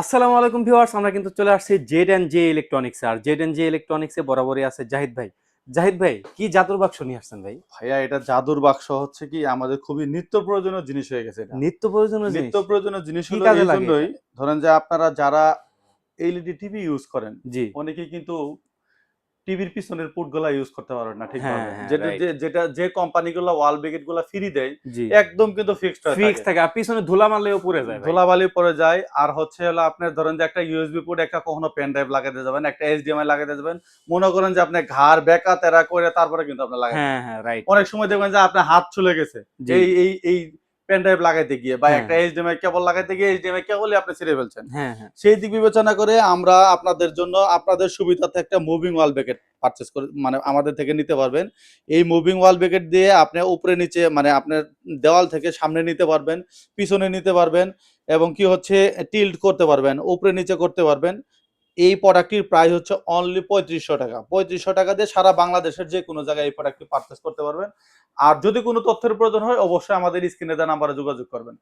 আসসালামু আলাইকুম ভিউয়ার্স আমরা কিন্তু চলে আসছি জেড এন্ড জে ইলেকট্রনিক্স। আর জেড এন্ড জে ইলেকট্রনিক্সে বরাবরই আছে জাহিদ ভাই। জাহিদ ভাই কি জাদুর বাক্স নিয়ে আসছেন ভাই? ভাইয়া এটা জাদুর বাক্স হচ্ছে কি আমাদের খুবই নিত্য প্রয়োজনীয় জিনিস হয়ে গেছে এটা। নিত্য প্রয়োজনীয় জিনিস। নিত্য প্রয়োজনীয় জিনিস হলো এই জন্যই ধরেন যে আপনারা যারা এলইডি টিভি ইউজ করেন জি। অনেকে কিন্তু টিভির পিছনের পুটগুলা ইউজ করতে পারবেন না ঠিক হ্যাঁ, হ্যাঁ, যেটা যে- যেটা যে কোম্পানিগুলো ওয়াল ব্রেকেটগুলা ফ্রি দেয় একদম কিন্তু ফিক্সড ফিক্স থাকে। আর পিছনে ধুলা মারলেও পড়ে যায়। ধুলাবালি পরে যায় আর হচ্ছে হলো আপনার ধরেন যে একটা ইউএসবি পোর্ট একটা কখনো পেন ড্রাইভ লাগাতে যাবেন একটা এইচডিএমআই লাগাতে যাবেন মনে করেন যে আপনি ঘাড় বেকা তেরা করে তারপরে কিন্তু আপনি লাগাবেন। হ্যাঁ হ্যাঁ রাইট অনেক সময় দেখবেন যে আপনার হাত চলে গেছে। এই এই এই পেন ড্রাইভ লাগাইতে গিয়ে বা হ্যাঁ। একটা এইচডিএমআই কেবল লাগাইতে গিয়ে এইচডিএমআই কেবলই আপনি ছিঁড়ে ফেলছেন। হ্যাঁ হ্যাঁ। সেই দিক বিবেচনা করে আমরা আপনাদের জন্য আপনাদের সুবিধার্থে একটা মুভিং ওয়াল ব্যাকেট পারচেস করে মানে আমাদের থেকে নিতে পারবেন। এই মুভিং ওয়াল ব্যাকেট দিয়ে আপনি উপরে নিচে মানে আপনার দেওয়াল থেকে সামনে নিতে পারবেন পিছনে নিতে পারবেন এবং কি হচ্ছে টিল্ট করতে পারবেন উপরে নিচে করতে পারবেন। এই প্রোডাক্টটির প্রাইস হচ্ছে অনলি পঁয়ত্রিশশো টাকা। পঁয়ত্রিশশো টাকা দিয়ে সারা বাংলাদেশের যে কোনো জায়গায় এই প্রোডাক্টটি পারচেস করতে পারবেন। আর যদি কোনো তথ্যের প্রয়োজন হয়, অবশ্যই আমাদের স্ক্রিনে দেওয়া নাম্বারে যোগাযোগ করবেন।